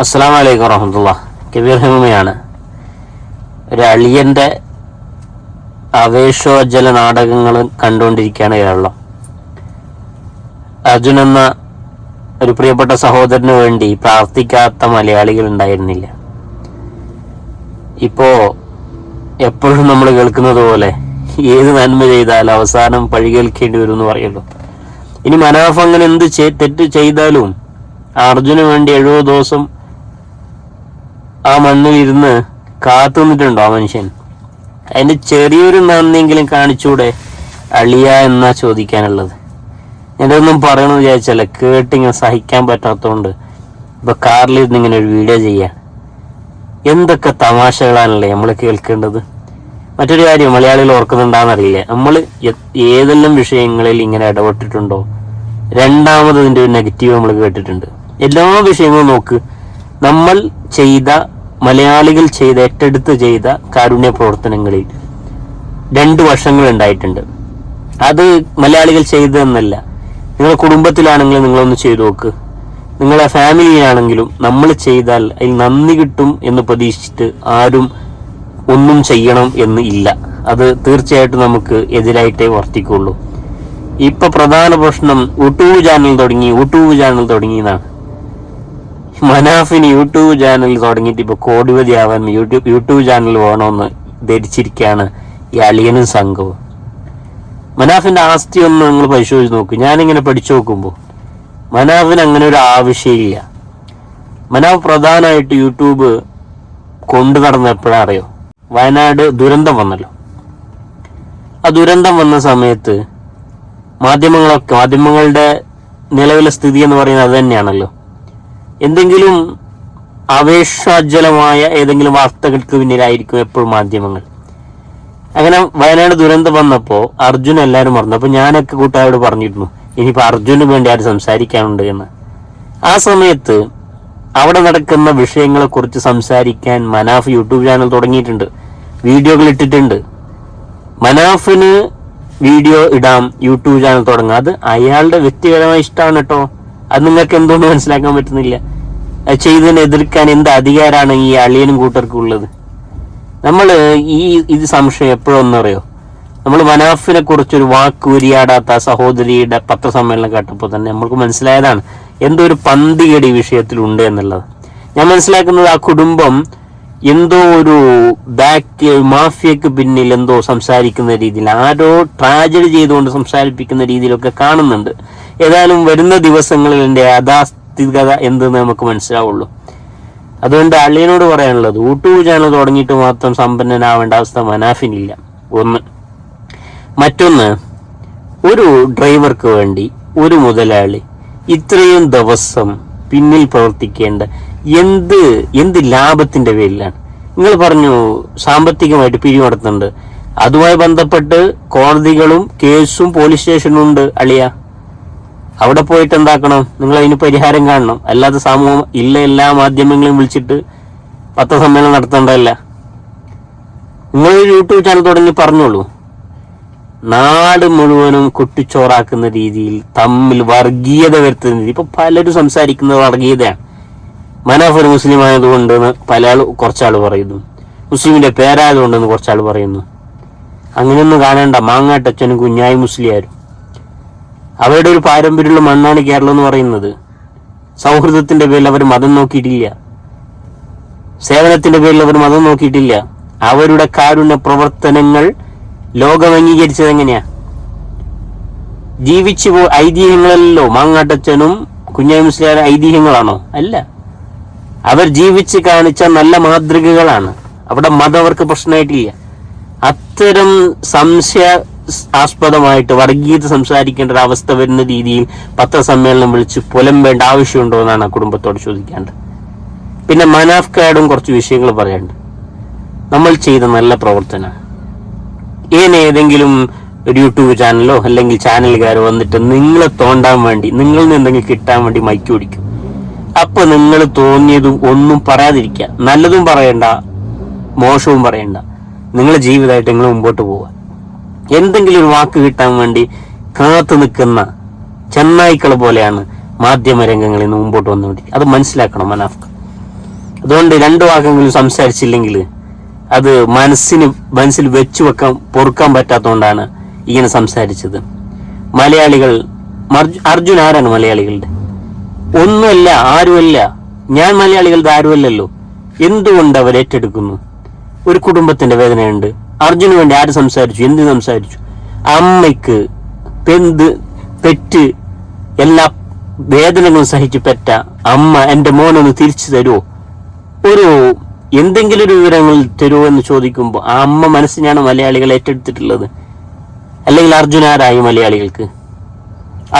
അസ്സാം വലൈക്കും വറഹമുല്ല കബീർ ഹിമയാണ് ഒരു അളിയന്റെ ആവേശോജ്വല നാടകങ്ങൾ കണ്ടുകൊണ്ടിരിക്കുകയാണ് കേരളം. അർജുൻ എന്ന ഒരു പ്രിയപ്പെട്ട സഹോദരന് വേണ്ടി പ്രാർത്ഥിക്കാത്ത മലയാളികൾ ഉണ്ടായിരുന്നില്ല. ഇപ്പോ എപ്പോഴും നമ്മൾ കേൾക്കുന്നത് പോലെ ഏത് നന്മ ചെയ്താലും അവസാനം പഴി കേൾക്കേണ്ടി വരും എന്ന് പറയുള്ളൂ ഇനി മനോഫ് അങ്ങനെ എന്ത് തെറ്റ് ചെയ്താലും അർജുന് വേണ്ടി എഴുപത് ദിവസം ആ മണ്ണിൽ ഇരുന്ന് കാത്തുനിന്നിട്ടുണ്ടോ ആ മനുഷ്യൻ? അതിന്റെ ചെറിയൊരു നന്ദിയെങ്കിലും കാണിച്ചൂടെ അളിയ എന്നാ ചോദിക്കാനുള്ളത്? ഞാനതൊന്നും പറയണമെന്ന് വിചാരിച്ചല്ല കേട്ടിങ്ങനെ സഹിക്കാൻ പറ്റാത്തതുകൊണ്ട് ഇപ്പൊ കാറിലിരുന്ന് ഇങ്ങനെ ഒരു വീഡിയോ ചെയ്യാൻ എന്തൊക്കെ തമാശകളാണല്ലേ നമ്മൾ കേൾക്കേണ്ടത്? മറ്റൊരു കാര്യം മലയാളികൾ ഓർക്കുന്നുണ്ടാന്നറിയില്ല. നമ്മൾ ഏതെല്ലാം വിഷയങ്ങളിൽ ഇങ്ങനെ ഇടപെട്ടിട്ടുണ്ടോ? രണ്ടാമത് ഇതിന്റെ ഒരു നെഗറ്റീവ് നമ്മൾ കേട്ടിട്ടുണ്ട്. എല്ലാ വിഷയങ്ങളും നോക്ക്. നമ്മൾ ചെയ്ത മലയാളികൾ ചെയ്ത ഏറ്റെടുത്ത് ചെയ്ത കാരുണ്യ പ്രവർത്തനങ്ങളിൽ രണ്ട് വർഷങ്ങൾ ഉണ്ടായിട്ടുണ്ട്. അത് മലയാളികൾ ചെയ്തതെന്നല്ല. നിങ്ങളുടെ കുടുംബത്തിലാണെങ്കിലും നിങ്ങളൊന്ന് ചെയ്തു നോക്ക്. നിങ്ങളെ ഫാമിലിയിലാണെങ്കിലും നമ്മൾ ചെയ്താൽ അതിൽ നന്ദി കിട്ടും എന്ന് പ്രതീക്ഷിച്ചിട്ട് ആരും ഒന്നും ചെയ്യണം എന്ന് ഇല്ല. അത് തീർച്ചയായിട്ടും നമുക്ക് എതിരായിട്ടേ വർത്തിക്കുള്ളൂ. ഇപ്പൊ പ്രധാന പ്രശ്നം യൂട്യൂബ് ചാനൽ തുടങ്ങി യൂട്യൂബ് ചാനൽ തുടങ്ങി എന്നാണ്. മനാഫിന് യൂട്യൂബ് ചാനൽ തുടങ്ങിയിട്ട് ഇപ്പൊ കോടിപതി ആവാൻ യൂട്യൂബ് യൂട്യൂബ് ചാനൽ വേണമെന്ന് ധരിച്ചിരിക്കുകയാണ് ഈ അളിയനും സംഘവും. മനാഫിന്റെ ആസ്തി ഒന്ന് നിങ്ങൾ പരിശോധിച്ച് നോക്ക്. ഞാനിങ്ങനെ പഠിച്ചു നോക്കുമ്പോൾ മനാഫിന് അങ്ങനെ ഒരു ആവശ്യമില്ല. മനാഫ് പ്രധാനമായിട്ട് യൂട്യൂബ് കൊണ്ടു നടന്ന എപ്പോഴാ അറിയോ? വയനാട് ദുരന്തം വന്നല്ലോ. ആ ദുരന്തം വന്ന സമയത്ത് മാധ്യമങ്ങളൊക്കെ മാധ്യമങ്ങളുടെ നിലവിലെ സ്ഥിതി എന്ന് പറയുന്നത് അത് തന്നെയാണല്ലോ. എന്തെങ്കിലും ആവേശോജ്വലമായ ഏതെങ്കിലും വാർത്തകൾക്ക് പിന്നിലായിരിക്കും എപ്പോഴും മാധ്യമങ്ങൾ. അങ്ങനെ വയനാട് ദുരന്തം വന്നപ്പോൾ അർജുൻ എല്ലാവരും പറഞ്ഞു അപ്പോൾ ഞാനൊക്കെ കൂട്ടുകാരോട് പറഞ്ഞിരുന്നു ഇനിയിപ്പോ അർജുന് വേണ്ടി ആര് സംസാരിക്കാനുണ്ട് എന്ന്. ആ സമയത്ത് അവിടെ നടക്കുന്ന വിഷയങ്ങളെ കുറിച്ച് സംസാരിക്കാൻ മനാഫ് യൂട്യൂബ് ചാനൽ തുടങ്ങിയിട്ടുണ്ട് വീഡിയോകൾ ഇട്ടിട്ടുണ്ട്. മനാഫിന് വീഡിയോ ഇടാം യൂട്യൂബ് ചാനൽ തുടങ്ങാം. അത് അയാളുടെ വ്യക്തിപരമായ ഇഷ്ടമാണ് കേട്ടോ. അത് നിങ്ങൾക്ക് എന്തുകൊണ്ട് മനസ്സിലാക്കാൻ പറ്റുന്നില്ല? ചെയ്തതിനെ എതിർക്കാൻ എന്ത് അധികാരമാണ് ഈ അളിയനും കൂട്ടർക്കും ഉള്ളത്? നമ്മൾ ഈ ഇത് സംശയം എപ്പോഴൊന്നറിയോ? നമ്മൾ മനാഫിനെ കുറിച്ചൊരു വാക്ക് ഉരിയാടാത്ത സഹോദരിയുടെ പത്രസമ്മേളനം കേട്ടപ്പോൾ തന്നെ നമ്മൾക്ക് മനസ്സിലായതാണ് എന്തോ ഒരു പന്തികടി വിഷയത്തിലുണ്ട് എന്നുള്ളത്. ഞാൻ മനസ്സിലാക്കുന്നത് ആ കുടുംബം എന്തോ ഒരു ബാക്ക് മാഫിയക്ക് പിന്നിൽ എന്തോ സംസാരിക്കുന്ന രീതിയിൽ ആരോ ട്രാജഡി ചെയ്തുകൊണ്ട് സംസാരിപ്പിക്കുന്ന രീതിയിലൊക്കെ കാണുന്നുണ്ട്. ഏതായാലും വരുന്ന ദിവസങ്ങളിൽ എന്റെ യാഥാസ്ഥിതികത എന്തെന്ന് നമുക്ക് മനസ്സിലാവുള്ളൂ. അതുകൊണ്ട് അള്ളിയനോട് പറയാനുള്ളത് യൂട്യൂബ് ചാനൽ തുടങ്ങിയിട്ട് മാത്രം സമ്പന്നനാവേണ്ട അവസ്ഥ മനാഫിനില്ല. ഒന്ന്. മറ്റൊന്ന് ഒരു ഡ്രൈവർക്ക് വേണ്ടി ഒരു മുതലാളി ഇത്രയും ദിവസം പിന്നിൽ പ്രവർത്തിക്കേണ്ട എന്ത് എന്ത് ലാഭത്തിന്റെ പേരിലാണ്? നിങ്ങൾ പറഞ്ഞു സാമ്പത്തികമായിട്ട് പിരിവ് നടത്തുന്നുണ്ട് അതുമായി ബന്ധപ്പെട്ട് കോടതികളും കേസും പോലീസ് സ്റ്റേഷനും ഉണ്ട് അളിയ. അവിടെ പോയിട്ട് എന്താക്കണം? നിങ്ങൾ അതിന് പരിഹാരം കാണണം. അല്ലാതെ സമൂഹം ഇല്ല എല്ലാ മാധ്യമങ്ങളെയും വിളിച്ചിട്ട് പത്രസമ്മേളനം നടത്തേണ്ടതല്ല. നിങ്ങൾ യൂട്യൂബ് ചാനൽ തുടങ്ങി പറഞ്ഞോളൂ. നാട് മുഴുവനും കുട്ടിച്ചോറാക്കുന്ന രീതിയിൽ തമ്മിൽ വർഗീയത വരുത്തുന്ന രീതി. ഇപ്പൊ പലരും സംസാരിക്കുന്നത് വർഗീയതയാണ്. ഒരു മുസ്ലിം ആയതുകൊണ്ട് പല ആൾ കുറച്ചാൾ പറയുന്നു. മുസ്ലിമിന്റെ പേരായതുകൊണ്ടെന്ന് കുറച്ചാൾ പറയുന്നു. അങ്ങനെയൊന്നും കാണേണ്ട. മാങ്ങാട്ടച്ഛനും കുഞ്ഞായി മുസ്ലിയാരും അവരുടെ ഒരു പാരമ്പര്യമുള്ള മണ്ണാണ് കേരളം എന്ന് പറയുന്നത്. സൗഹൃദത്തിന്റെ പേരിൽ അവർ മതം നോക്കിയിട്ടില്ല. സേവനത്തിന്റെ പേരിൽ അവർ മതം നോക്കിയിട്ടില്ല. അവരുടെ കാരുണ്യ പ്രവർത്തനങ്ങൾ ലോകം അംഗീകരിച്ചത് എങ്ങനെയാ? ജീവിച്ചു പോ ഐതിഹ്യങ്ങളല്ലോ. മാങ്ങാട്ടച്ചനും കുഞ്ഞായി ഐതിഹ്യങ്ങളാണോ? അല്ല. അവർ ജീവിച്ച് കാണിച്ച നല്ല മാതൃകകളാണ്. അവിടെ മതം അവർക്ക് പ്രശ്നമായിട്ടില്ല. അത്തരം സംശയ ആസ്പദമായിട്ട് വർഗീയത സംസാരിക്കേണ്ട ഒരു അവസ്ഥ വരുന്ന രീതിയിൽ പത്രസമ്മേളനം വിളിച്ച് വേണ്ട ആവശ്യമുണ്ടോ എന്നാണ് ആ കുടുംബത്തോട് ചോദിക്കേണ്ടത് പിന്നെ മനാഫ് കാർഡും കുറച്ച് വിഷയങ്ങൾ പറയാനുണ്ട്. നമ്മൾ ചെയ്ത നല്ല പ്രവർത്തന ഇങ്ങനെ ഏതെങ്കിലും ഒരു യൂട്യൂബ് ചാനലോ അല്ലെങ്കിൽ ചാനലുകാരോ വന്നിട്ട് നിങ്ങളെ തോണ്ടാൻ വേണ്ടി നിങ്ങളിൽ നിന്ന് എന്തെങ്കിലും കിട്ടാൻ വേണ്ടി മൈക്ക് പിടിക്കും. അപ്പൊ നിങ്ങൾ തോന്നിയതും ഒന്നും പറയാതിരിക്കുക. നല്ലതും പറയണ്ട മോശവും പറയണ്ട. നിങ്ങളുടെ ജീവിതമായിട്ട് നിങ്ങൾ മുമ്പോട്ട് പോവുക. എന്തെങ്കിലും ഒരു വാക്ക് കിട്ടാൻ വേണ്ടി കാത്തു നിൽക്കുന്ന ചെന്നായ്ക്കൾ പോലെയാണ് മാധ്യമ രംഗങ്ങളിൽ നിന്ന് മുമ്പോട്ട് വന്നുകൊണ്ടിരിക്കുക അത് മനസ്സിലാക്കണം മനാഫ് അതുകൊണ്ട് രണ്ടു വാക്കെങ്കിലും സംസാരിച്ചില്ലെങ്കിൽ അത് മനസ്സിന് മനസ്സിൽ വെച്ചു വെക്കാൻ പൊറുക്കാൻ പറ്റാത്തതുകൊണ്ടാണ് ഇങ്ങനെ സംസാരിച്ചത്. മലയാളികൾ അർജുൻ ആരാണ് മലയാളികളുടെ? ഒന്നുമല്ല ആരുമല്ല. ഞാൻ മലയാളികളുടെ ആരുമല്ലല്ലോ. എന്തുകൊണ്ട് അവർ ഏറ്റെടുക്കുന്നു? ഒരു കുടുംബത്തിന്റെ വേദനയുണ്ട്. അർജുന് വേണ്ടി ആര് സംസാരിച്ചു? എന്ത് സംസാരിച്ചു? അമ്മയ്ക്ക് പെന്ത് പെറ്റ് എല്ലാ വേദനകളും സഹിച്ച് പെറ്റ അമ്മ എന്റെ മോനൊന്ന് തിരിച്ചു തരുമോ ഒരു എന്തെങ്കിലും ഒരു വിവരങ്ങൾ തരുമോ എന്ന് ചോദിക്കുമ്പോൾ ആ അമ്മ മനസ്സിനാണ് മലയാളികൾ ഏറ്റെടുത്തിട്ടുള്ളത്. അല്ലെങ്കിൽ അർജുനാരായി മലയാളികൾക്ക്?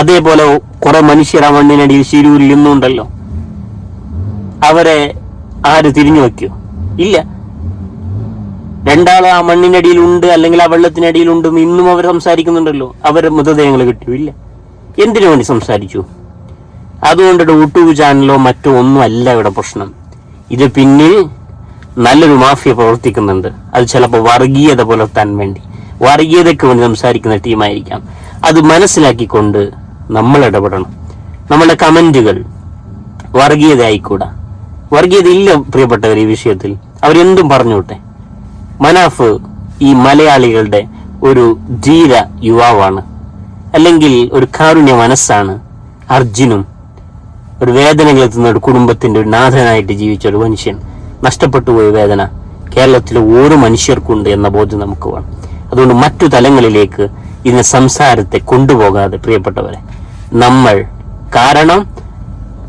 അതേപോലെ കുറെ മനുഷ്യർ ആ മണ്ണിനടിയിൽ ശിരൂരിൽ ഇന്നുണ്ടല്ലോ അവരെ ആര് തിരിഞ്ഞു വയ്ക്കോ ഇല്ല. രണ്ടാൾ ആ മണ്ണിനടിയിൽ ഉണ്ട് അല്ലെങ്കിൽ ആ എന്ന് ഇന്നും അവർ സംസാരിക്കുന്നുണ്ടല്ലോ. അവർ മൃതദേഹങ്ങൾ കിട്ടിയില്ല എന്തിനു വേണ്ടി സംസാരിച്ചു? അതുകൊണ്ട് യൂട്യൂബ് ചാനലോ മറ്റോ ഒന്നും അല്ല ഇവിടെ പ്രശ്നം. ഇത് പിന്നിൽ നല്ലൊരു മാഫിയ പ്രവർത്തിക്കുന്നുണ്ട്. അത് ചിലപ്പോൾ വർഗീയത പുലർത്താൻ വേണ്ടി. വർഗീയതയ്ക്ക് വേണ്ടി സംസാരിക്കുന്ന ടീമായിരിക്കാം. അത് മനസ്സിലാക്കിക്കൊണ്ട് നമ്മൾ ഇടപെടണം. നമ്മളുടെ കമന്റുകൾ വർഗീയത ആയിക്കൂടാ വർഗീയത ഇല്ല പ്രിയപ്പെട്ടവർ ഈ വിഷയത്തിൽ. അവരെന്തും പറഞ്ഞോട്ടെ മനാഫ് ഈ മലയാളികളുടെ ഒരു ധീര യുവാവാണ്. അല്ലെങ്കിൽ ഒരു കാരുണ്യ മനസ്സാണ് അർജുനും. ഒരു വേദനകൾ എത്തുന്ന ഒരു കുടുംബത്തിന്റെ ഒരു നാഥനായിട്ട് ജീവിച്ച ഒരു മനുഷ്യൻ. നഷ്ടപ്പെട്ടു പോയ വേദന കേരളത്തിലെ ഓരോ മനുഷ്യർക്കുണ്ട് എന്ന ബോധ്യം നമുക്ക് വേണം. അതുകൊണ്ട് മറ്റു തലങ്ങളിലേക്ക് ഇതിനെ സംസാരത്തെ കൊണ്ടുപോകാതെ പ്രിയപ്പെട്ടവരെ നമ്മൾ കാരണം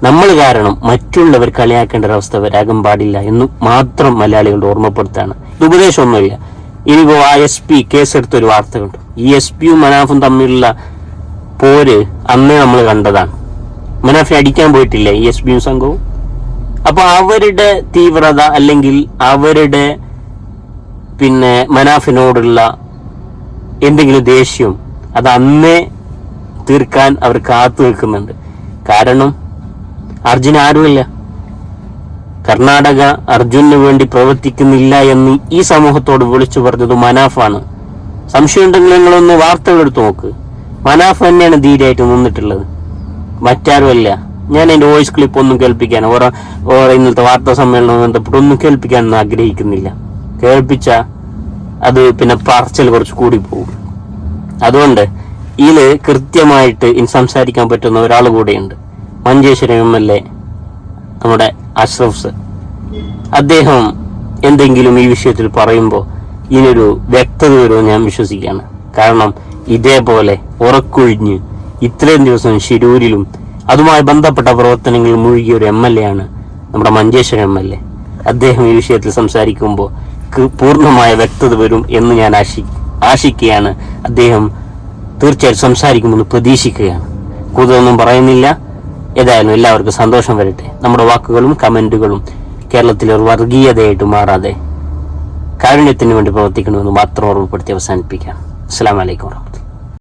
നമ്മൾ കാരണം മറ്റുള്ളവർ കളിയാക്കേണ്ട ഒരവസ്ഥ വരാകാൻ പാടില്ല എന്ന് മാത്രം മലയാളികളുടെ ഓർമ്മപ്പെടുത്താണ് ഉപദേശമൊന്നുമില്ല. ഇനിയിപ്പോ ആ എസ് പി കേസെടുത്തൊരു വാർത്ത കണ്ടു. ഈ എസ് പിയും മനാഫും തമ്മിലുള്ള പോര് അന്നേ നമ്മൾ കണ്ടതാണ്. മനാഫിനെ അടിക്കാൻ പോയിട്ടില്ല ഈ എസ് പിയും സംഘവും. അപ്പൊ അവരുടെ തീവ്രത അല്ലെങ്കിൽ അവരുടെ പിന്നെ മനാഫിനോടുള്ള എന്തെങ്കിലും ദേഷ്യം അത് അന്നേ തീർക്കാൻ അവർ കാത്തു നിൽക്കുന്നുണ്ട്. കാരണം അർജുന ആരുമില്ല. കർണാടക അർജുനു വേണ്ടി പ്രവർത്തിക്കുന്നില്ല എന്ന് ഈ സമൂഹത്തോട് വിളിച്ചു പറഞ്ഞത് മനാഫാണ്. സംശയമുണ്ടെങ്കിൽ നിങ്ങളൊന്ന് വാർത്തകൾ എടുത്തു നോക്ക്. മനാഫ് തന്നെയാണ് ധീരായിട്ട് നിന്നിട്ടുള്ളത്. മറ്റാരുമല്ല. ഞാൻ എന്റെ വോയിസ് ക്ലിപ്പ് ഒന്നും കേൾപ്പിക്കാൻ ഓരോ ഓരോ ഇന്നത്തെ വാർത്താ സമ്മേളനം ബന്ധപ്പെട്ട് ഒന്നും കേൾപ്പിക്കാനൊന്നും ആഗ്രഹിക്കുന്നില്ല. കേൾപ്പിച്ച അത് പിന്നെ പറച്ചൽ കുറച്ച് കൂടി പോകും അതുകൊണ്ട് ഇതിൽ കൃത്യമായിട്ട് ഇനി സംസാരിക്കാൻ പറ്റുന്ന ഒരാൾ കൂടെയുണ്ട്. മഞ്ചേശ്വരം എം എൽ എ നമ്മുടെ അഷ്റഫ് സർ. അദ്ദേഹം എന്തെങ്കിലും ഈ വിഷയത്തിൽ പറയുമ്പോൾ ഇതിനൊരു വ്യക്തത വരുമോ ഞാൻ വിശ്വസിക്കുകയാണ്. കാരണം ഇതേപോലെ ഉറക്കൊഴിഞ്ഞ് ഇത്രയും ദിവസം ശിരൂരിലും അതുമായി ബന്ധപ്പെട്ട പ്രവർത്തനങ്ങളിൽ മുഴുകിയ ഒരു എം എൽ എ ആണ് നമ്മുടെ മഞ്ചേശ്വരം എം എൽ എ. അദ്ദേഹം ഈ വിഷയത്തിൽ സംസാരിക്കുമ്പോൾ പൂർണമായ വ്യക്തത വരും എന്ന് ഞാൻ ആശി ആശിക്കുകയാണ്. അദ്ദേഹം തീർച്ചയായിട്ടും സംസാരിക്കുമെന്ന് പ്രതീക്ഷിക്കുകയാണ്. കൂടുതലൊന്നും പറയുന്നില്ല. ഏതായാലും എല്ലാവർക്കും സന്തോഷം വരട്ടെ. നമ്മുടെ വാക്കുകളും കമന്റുകളും കേരളത്തിലെ ഒരു വർഗീയതയായിട്ട് മാറാതെ കാരുണ്യത്തിന് വേണ്ടി പ്രവർത്തിക്കണമെന്ന് മാത്രം ഓർമ്മപ്പെടുത്തി അവസാനിപ്പിക്കാം അസ്സാം വലൈക്കും